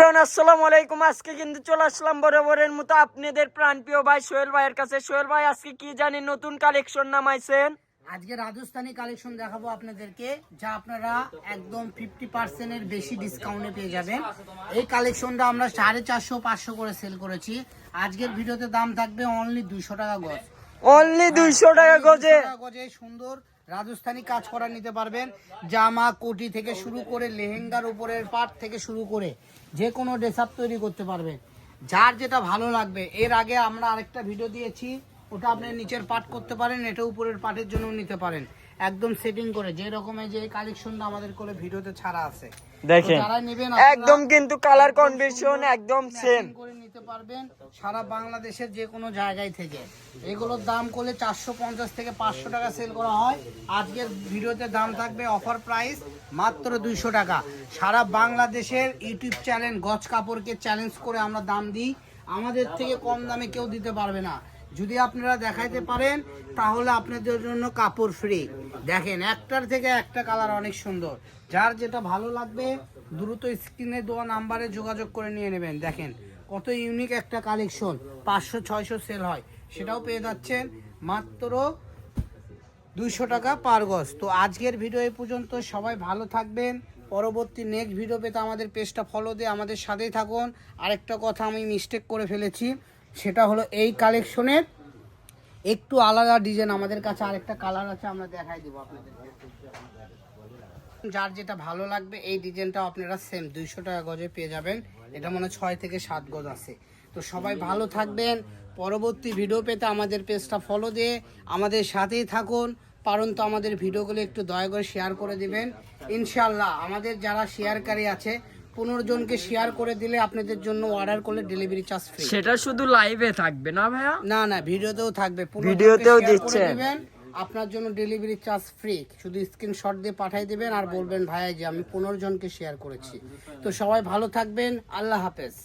Friend, আসসালামু আলাইকুম। আজকে কিন্তু চলে আসলাম বরাবরের মতো আপনাদের প্রাণপ্রিয় ভাই সোহেল ভাইয়ের কাছে। সোহেল ভাই আজকে কি জানি নতুন কালেকশন নামাইছেন? আজকে রাজস্থানি কালেকশন দেখাবো আপনাদেরকে যা আপনারা একদম ফিফটি পার্সেন্টের বেশি ডিসকাউন্টে পেয়ে যাবেন। এই কালেকশনটা আমরা সাড়ে চারশো পাঁচশো করে সেল করেছি। আজকের ভিডিওতে দাম থাকবে অনলি দুইশো টাকা গজ। অনলি দুইশো টাকা গজে। 200 টাকা গজে সুন্দর রাজস্থানি কাজ করা নিতে পারবেন। জামা কোটি থেকে শুরু করে লেহেঙ্গার উপরের পাট থেকে শুরু করে যে কোনো ড্রেস আপ তৈরি করতে পারবেন। যার যেটা ভালো লাগবে এর আগে আমরা আরেকটা ভিডিও দিয়েছি। ওটা আপনি নিচের পাট করতে পারেন এটা উপরের পাটের জন্য নিতে পারেন। একদম সেটিং করে যে রকমের যে কালেকশনটা আমাদের করে ভিডিওতে ছাড়া আছে। দেখেন যারা নেবেন একদম কিন্তু কালার কনভেনশন একদম সেম ম্যাচিং করে নিতে পারবেন সারা বাংলাদেশের যে কোনো জায়গায় থেকে। এগুলোর দাম করলে চারশো পঞ্চাশ থেকে পাঁচশো টাকা সেল করা হয়। আজকের ভিডিওতে দাম থাকবে অফার প্রাইস মাত্র দুইশো টাকা। সারা বাংলাদেশের ইউটিউব চ্যানেল গজ কাপড়কে চ্যালেঞ্জ করে আমরা দাম দিই। আমাদের থেকে কম দামে কেউ দিতে পারবে না। যদি আপনারা দেখাইতে পারেন, তাহলে আপনাদের জন্য কাপড় ফ্রি দেখেন, একটার থেকে একটা কালার অনেক সুন্দর। যার যেটা ভালো লাগবে, দ্রুত স্ক্রিনে দেওয়া নাম্বারে যোগাযোগ করে নিয়ে নেবেন। দেখেন কত ইউনিক একটা কালেকশন পাঁচশো, ছয়শো সেল হয়। সেটাও পেয়ে যাচ্ছেন মাত্র দুইশো টাকা পার গজ। তো আজকের ভিডিও এই পর্যন্ত। সবাই ভালো থাকবেন। পরবর্তী নেক্সট ভিডিও পেতে আমাদের পেজটা ফলো দিয়ে আমাদের সাথেই থাকুন। আরেকটা কথা আমি মিস্টেক করে ফেলেছি, সেটা হলো এই কালেকশনের একটু আলাদা ডিজাইন আমাদের কাছে আরেকটা কালার আছে, আমরা দেখাই দেবো আপনাদের যার যেটা ভালো লাগবে, এই ডিজাইনটা আপনারা সেম দুইশো টাকা গজে পেয়ে যাবেন। এটা মনে ছয় থেকে সাত গজ আছে। তো সবাই ভালো থাকবেন। পরবর্তী ভিডিও পেতে আমাদের পেজটা ফলো দিয়ে আমাদের সাথেই থাকুন। পারুন তো আমাদের ভিডিওগুলো একটু দয়া করে শেয়ার করে দিবেন। ইনশাল্লাহ আমাদের যারা শেয়ারকারী আছে পনেরো জনকে শেয়ার করে দিলে আপনাদের জন্য অর্ডার করলে ডেলিভারি চার্জ ফ্রি সেটা শুধু লাইভে থাকবে না ভাইয়া? না না ভিডিওতেও থাকবে। ভিডিওতেও share দিচ্ছে। আপনার জন্য ডেলিভারি চার্জ ফ্রি শুধু স্ক্রিনশট দিয়ে পাঠিয়ে দিবেন আর বলবেন ভাইয়া যে আমি পনেরো জনকে শেয়ার করেছি। তো সবাই ভালো থাকবেন। আল্লাহ হাফেজ।